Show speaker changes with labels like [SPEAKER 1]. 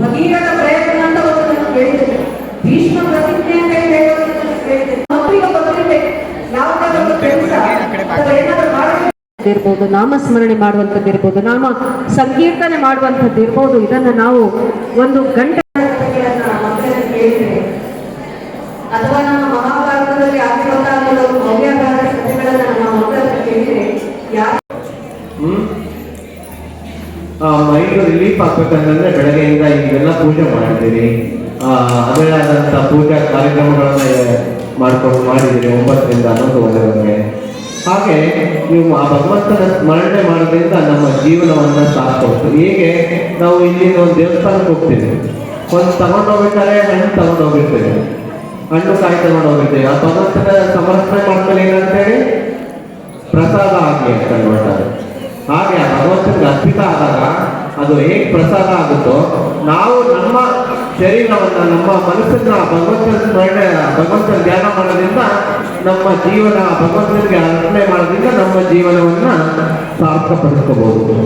[SPEAKER 1] ಭಗೀರದ ಪ್ರಯತ್ನ ಅಂತ ಒಂದು ಹೇಳಿದ್ದೇನೆ ಭೀಷ್ಮ ಪ್ರತಿಜ್ಞೆ ಅಂತ ಹೇಳೋದನ್ನ ಹೇಳಿದ್ದೇನೆ ಮಕ್ಕಳಿಗೆ ಗೊತ್ತಿರಬೇಕು ಯಾವುದಾದ್ರೂ ಕೆಲಸ. ಏನಾದರೂ ಮಾಡಬೇಕು. ಇರ್ಬೋದು ನಾಮಸ್ಮರಣೆ ಮಾಡುವಂಥದ್ದು ಇರ್ಬೋದು ನಾಮ
[SPEAKER 2] ಸಂಕೀರ್ತನೆ ಮಾಡುವಂಥದ್ದು ಇರ್ಬೋದು ಇದನ್ನು ನಾವು ಒಂದು ಗಂಟೆ ಮೈಂಡ್ ರಿಲೀಫ್ ಆಗ್ಬೇಕಂತಂದ್ರೆ ಬೆಳಗ್ಗೆಯಿಂದ ಈಗೆಲ್ಲ ಪೂಜೆ ಮಾಡಿದ್ದೀರಿ ಅದೇ ಆದಂತ ಪೂಜಾ ಕಾರ್ಯಕ್ರಮಗಳನ್ನ ಮಾಡ್ಕೊಂಡು ಮಾಡಿದ್ದೀರಿ ಒಂಬತ್ತರಿಂದ ಹನ್ನೊಂದುವರೆವರೆಗೆ ಹಾಗೆ ನೀವು ಆ ಭಗವಂತನ ಸ್ಮರಣೆ ಮಾಡೋದ್ರಿಂದ ನಮ್ಮ ಜೀವನವನ್ನ ಸಾಕೋದು ಹೀಗೆ ನಾವು ಇಲ್ಲಿ ಒಂದು ದೇವಸ್ಥಾನಕ್ಕೆ ಹೋಗ್ತೀವಿ. ಒಂದು ತಗೊಂಡೋಗ್ಬೇಕಾದ್ರೆ ಹಣ್ಣು ತಗೊಂಡೋಗಿರ್ತೇವೆ ಹಣ್ಣು ಕಾಯಿ ತಗೊಂಡೋಗಿರ್ತೇವೆ ಆ ಭಗವಂತನ ಸಮರ್ಪಣೆ ಮಾಡ್ಮೇಲೆ ಏನಂತೇಳಿ ಪ್ರಸಾದ ಆಗಲಿ ಅಂತ ನೋಡ್ತಾರೆ ಹಾಗೆ ಆ ಭಗವಂತನಿಗೆ ಅರ್ಪಿತ ಆದಾಗ ಅದು ಹೇಗೆ ಪ್ರಸಾದ ಆಗುತ್ತೋ, ನಾವು ನಮ್ಮ ಶರೀರವನ್ನು, ನಮ್ಮ ಮನಸ್ಸನ್ನ ಭಗವಂತನ ಸ್ಮರಣೆ, ಭಗವಂತನ ಧ್ಯಾನ ಮಾಡೋದ್ರಿಂದ ನಮ್ಮ ಜೀವನ, ಭಗವಂತನಿಗೆ ಅರ್ಪಣೆ ಮಾಡೋದ್ರಿಂದ ನಮ್ಮ ಜೀವನವನ್ನ ಸಾರ್ಥಕಪಡಿಸ್ಕೋಬಹುದು.